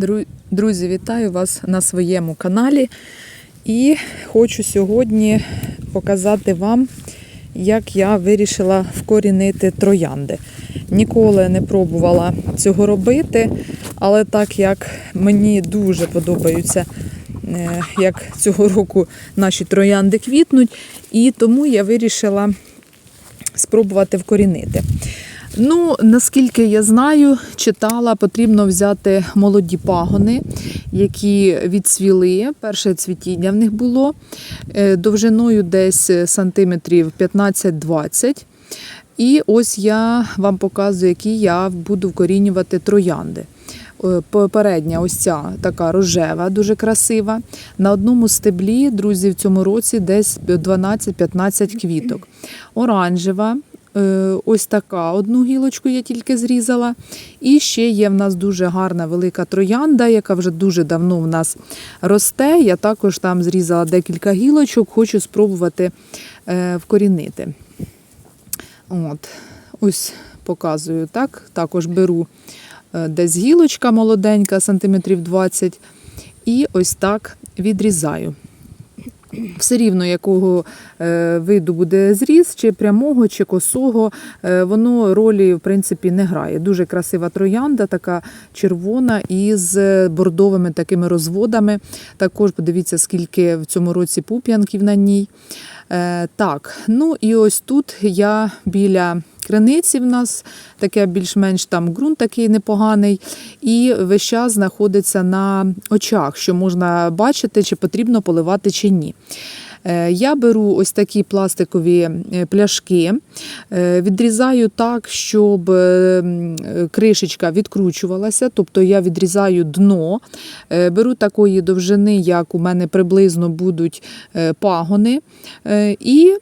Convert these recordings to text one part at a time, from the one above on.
Дру- Друзі, вітаю вас на своєму каналі. І хочу сьогодні показати вам, як я вирішила вкорінити троянди. Ніколи не пробувала цього робити, але так як мені дуже подобаються, е, як цього року наші троянди квітнуть, і тому я вирішила спробувати вкорінити. Ну, наскільки я знаю, читала, потрібно взяти молоді пагони, які відцвіли. Перше цвітіння в них було е, довжиною десь сантиметрів 15-20. І ось я вам показую, які я буду вкорінювати троянди. Е, Попередня ось ця така рожева, дуже красива. На одному стеблі, друзі, в цьому році десь 12-15 квіток. Оранжева, ось така одну гілочку я тільки зрізала. І ще є в нас дуже гарна велика троянда, яка вже дуже давно в нас росте. Я також там зрізала декілька гілочок, хочу спробувати е, вкорінити. От, ось показую так. Також беру е, десь гілочка молоденька, сантиметрів 20, і ось так відрізаю. Все рівно, якого е, виду буде зріз, чи прямого, чи косого, е, воно ролі в принципі не грає. Дуже красива троянда, така червона із бордовими такими розводами. Також подивіться, скільки в цьому році пуп'янків на ній. Е, так, ну і ось тут я біля криниці в нас таке більш-менш там ґрунт такий непоганий, і весь час знаходиться на очах, що можна бачити, чи потрібно поливати чи ні. Е, Я беру ось такі пластикові е, пляшки, е, відрізаю так, щоб кришечка відкручувалася, тобто я відрізаю дно, беру такої довжини, як у мене приблизно будуть пагони, і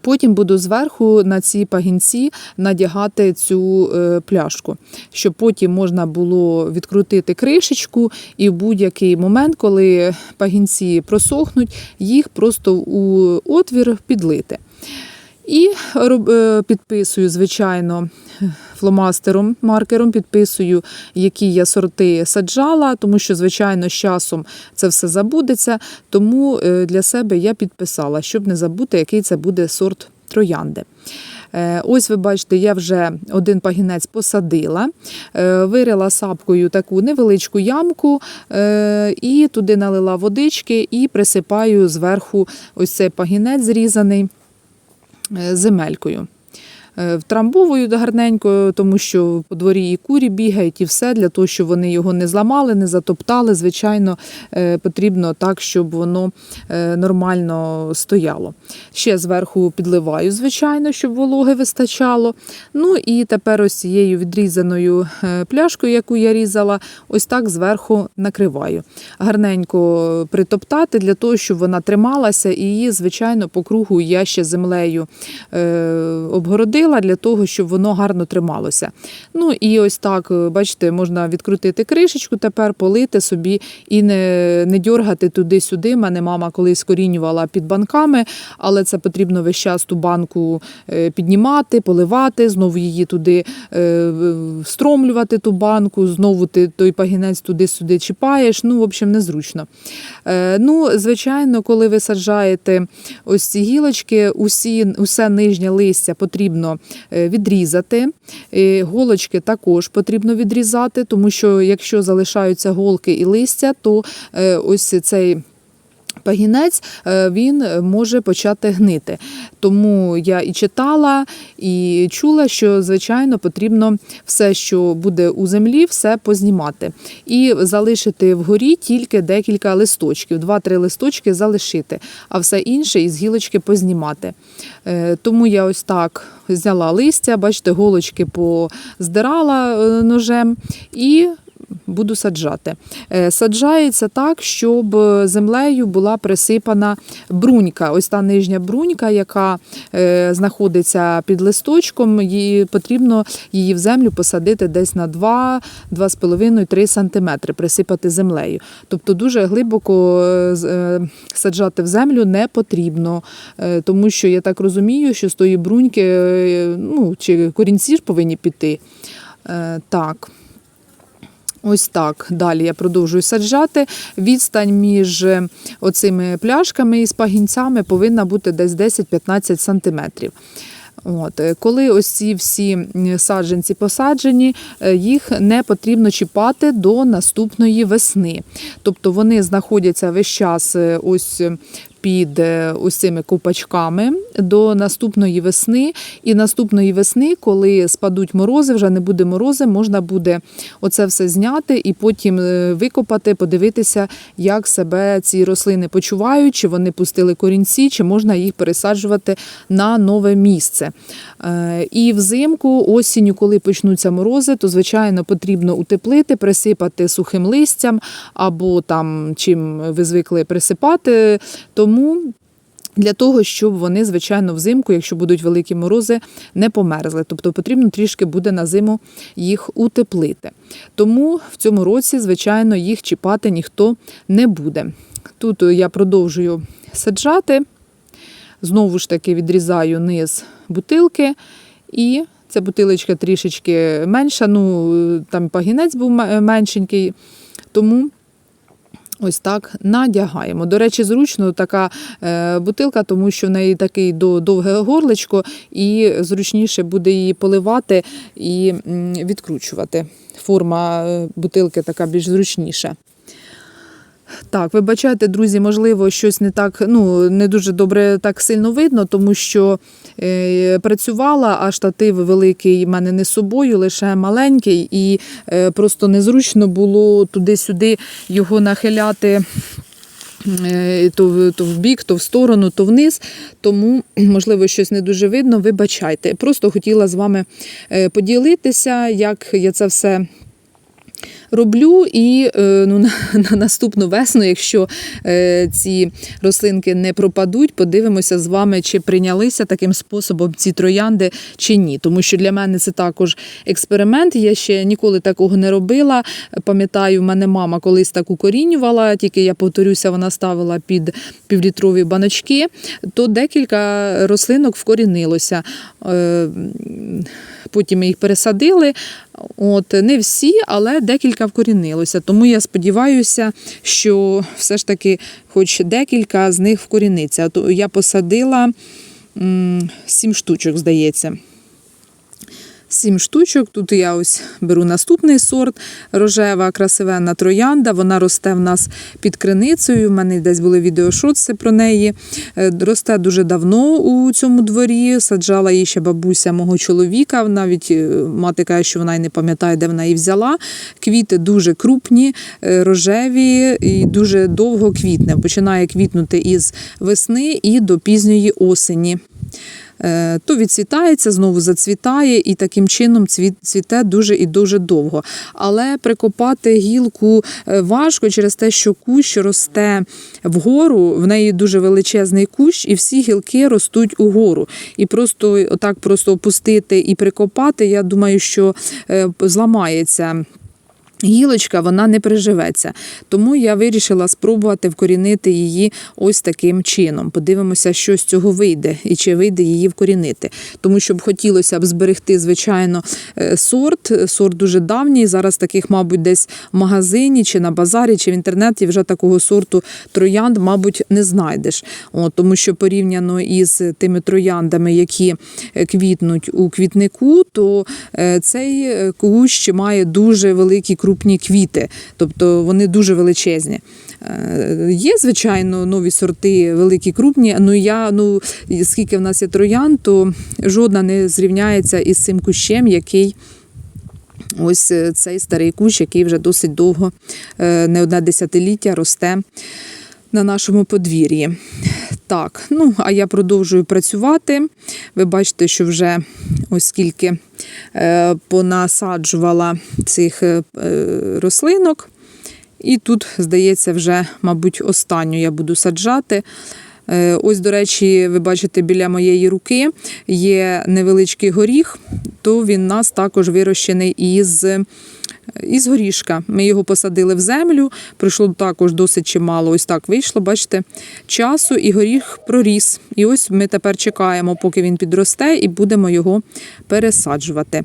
Потім буду зверху на ці пагінці надягати цю е, пляшку, щоб потім можна було відкрутити кришечку і в будь-який момент, коли пагінці просохнуть, їх просто у отвір підлити. І е, підписую, звичайно, фломастером, маркером підписую, які я сорти саджала, тому що, звичайно, з часом це все забудеться. Тому е, для себе я підписала, щоб не забути, який це буде сорт троянди. Е, Ось ви бачите, я вже один пагінець посадила, вирила сапкою таку невеличку ямку і туди налила водички і присипаю зверху ось цей пагінець зрізаний земелькою. Е, Втрамбовую гарненько, тому що по дворі і курі бігають, і все для того, щоб вони його не зламали, не затоптали. Звичайно, е, потрібно так, щоб воно е, нормально стояло. Ще зверху підливаю, звичайно, щоб вологи вистачало. Ну і тепер ось цією відрізаною пляшкою, яку я різала, ось так зверху накриваю. Гарненько притоптати для того, щоб вона трималася, і її, звичайно, по кругу я ще землею е, обгородила для того, щоб воно гарно трималося. Ну і ось так, е, бачите, можна відкрутити кришечку, тепер полити собі і не, не дьоргати туди-сюди. Мене мама колись корінювала під банками, але це потрібно весь час ту банку е, піднімати, поливати, знову її туди е, встромлювати ту банку, знову ти той пагінець туди-сюди чіпаєш. Ну, в общем, незручно. Ну, звичайно, коли ви саджаєте ось ці гілочки, усі, усе нижнє листя потрібно е, відрізати. Е, Голочки також потрібно відрізати, тому що якщо залишаються голки і листя, то е, ось цей. Пагінець е, він може почати гнити. Тому я і читала, і чула, що звичайно потрібно все, що буде у землі, все познімати. І залишити вгорі тільки декілька листочків, два-три листочки залишити, а все інше із гілочки познімати. Е, Тому я ось так зняла листя, бачите, голочки поздирала е, ножем і буду саджати. Е, Саджається так, щоб землею була присипана брунька. Ось та нижня брунька, яка е, знаходиться під листочком, її потрібно її в землю посадити десь на 2-2,5-3 см, присипати землею. Тобто дуже глибоко е, саджати в землю не потрібно, тому що я так розумію, що з тої бруньки ну, чи корінці ж повинні піти. Так. Ось так. Далі я продовжую саджати. Відстань між е, оцими пляшками і пагінцями повинна бути десь 10-15 сантиметрів. От, е, коли ось ці всі саджанці посаджені, е, їх не потрібно чіпати до наступної весни. Тобто вони знаходяться весь час ось під е, ось цими копачками до наступної весни. І наступної весни, коли спадуть морози, вже не буде морози, можна буде оце все зняти і потім е, викопати, подивитися, як себе ці рослини почувають, чи вони пустили корінці, чи можна їх пересаджувати на нове місце. Е, І взимку, осінню, коли почнуться морози, то звичайно потрібно утеплити, присипати сухим листям або там чим ви звикли присипати. Тому для того, щоб вони, звичайно, взимку, якщо будуть великі морози, не померзли. Тобто потрібно трішки буде на зиму їх утеплити. Тому в цьому році, звичайно, їх чіпати ніхто не буде. Тут я продовжую саджати, знову ж таки відрізаю низ бутилки, і ця бутилочка трішечки менша. Ну, там пагінець був меншенький, тому. Ось так надягаємо. До речі, зручно така е, бутилка, тому що в неї такий до- довге горлечко, і зручніше буде її поливати і відкручувати. Форма е, бутилки така більш зручніша. Так, вибачайте, друзі, можливо, щось не так, ну не дуже добре так сильно видно, тому що е, працювала, а штатив великий в мене не з собою, лише маленький, і е, просто незручно було туди-сюди його нахиляти. е, То, то в бік, то в сторону, то вниз. Тому, можливо, щось не дуже видно. Вибачайте. Просто хотіла з вами е, поділитися, як я це все роблю. І е, ну, на, на наступну весну, якщо е, ці рослинки не пропадуть, подивимося з вами, чи прийнялися таким способом ці троянди чи ні. Тому що для мене це також експеримент. Я ще ніколи такого не робила. Пам'ятаю, в мене мама колись так укорінювала, тільки я повторюся, вона ставила під півлітрові баночки, то декілька рослинок вкорінилося. Е, Потім їх пересадили. От не всі, але декілька вкорінилося. Тому я сподіваюся, що все ж таки, хоч декілька з них вкоріниться. Я посадила сім штучок, здається. Сім штучок. Тут я ось беру наступний сорт рожева красивенна троянда. Вона росте в нас під криницею. У мене десь були відеошотси про неї. Е, Росте дуже давно у цьому дворі. Саджала її ще бабуся мого чоловіка. Навіть е, мати каже, що вона й не пам'ятає, де вона її взяла. Квіти дуже крупні, е, рожеві і дуже довго квітне. Починає квітнути із весни і до пізньої осені. Е, То відцвітається, знову зацвітає, і таким чином цвіт, цвіте дуже і дуже довго. Але прикопати гілку е, важко через те, що кущ росте вгору, в неї дуже величезний кущ, і всі гілки ростуть угору. І просто отак просто опустити і прикопати, я думаю, що е, зламається. Гілочка вона не приживеться, тому я вирішила спробувати вкорінити її ось таким чином. Подивимося, що з цього вийде і чи вийде її вкорінити. Тому що б хотілося б зберегти, звичайно, е, сорт. Сорт дуже давній. Зараз таких, мабуть, десь в магазині чи на базарі, чи в інтернеті вже такого сорту троянд, мабуть, не знайдеш. От, тому що порівняно із тими трояндами, які е, квітнуть у квітнику, то е, цей кущ має дуже великі крупні квіти, тобто вони дуже величезні. Е, Є, звичайно, нові сорти, великі крупні. Ну я ну скільки в нас є троян, то жодна не зрівняється із цим кущем, який. Ось е, цей старий кущ, який вже досить довго, е, не одне десятиліття росте на нашому подвір'ї. Так, ну а я продовжую працювати. Ви бачите, що вже ось скільки е, понасаджувала цих е, рослинок. І тут, здається, вже, мабуть, останню я буду саджати. Е, Ось, до речі, ви бачите, біля моєї руки є невеличкий горіх, то він нас також вирощений із із горішка. Ми його посадили в землю. Пройшло також досить чимало. Ось так вийшло, бачите, часу, і горіх проріс. І ось ми тепер чекаємо, поки він підросте, і будемо його пересаджувати.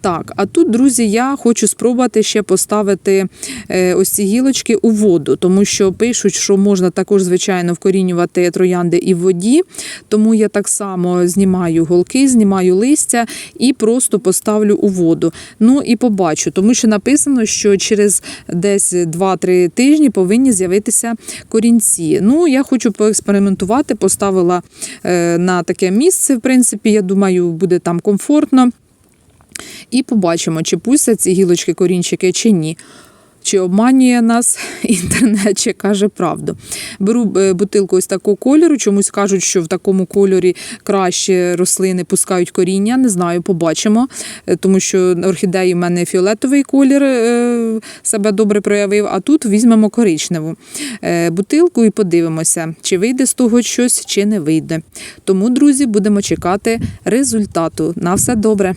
Так, а тут, друзі, я хочу спробувати ще поставити е, ось ці гілочки у воду, тому що пишуть, що можна також, звичайно, вкорінювати троянди і в воді. Тому я так само знімаю голки, знімаю листя і просто поставлю у воду. Ну і побачу, тому що написано, що через десь 2-3 тижні повинні з'явитися корінці. Ну, я хочу поекспериментувати, поставила е, на таке місце, в принципі, я думаю, буде там комфортно. І побачимо, чи пустять ці гілочки корінчики чи ні. Чи обманює нас інтернет, чи каже правду. Беру е, бутилку ось такого кольору. Чомусь кажуть, що в такому кольорі краще рослини пускають коріння. Не знаю, побачимо. Е, Тому що орхідеї в мене фіолетовий колір е, себе добре проявив, а тут візьмемо коричневу бутилку і подивимося, чи вийде з того щось, чи не вийде. Тому, друзі, будемо чекати результату. На все добре.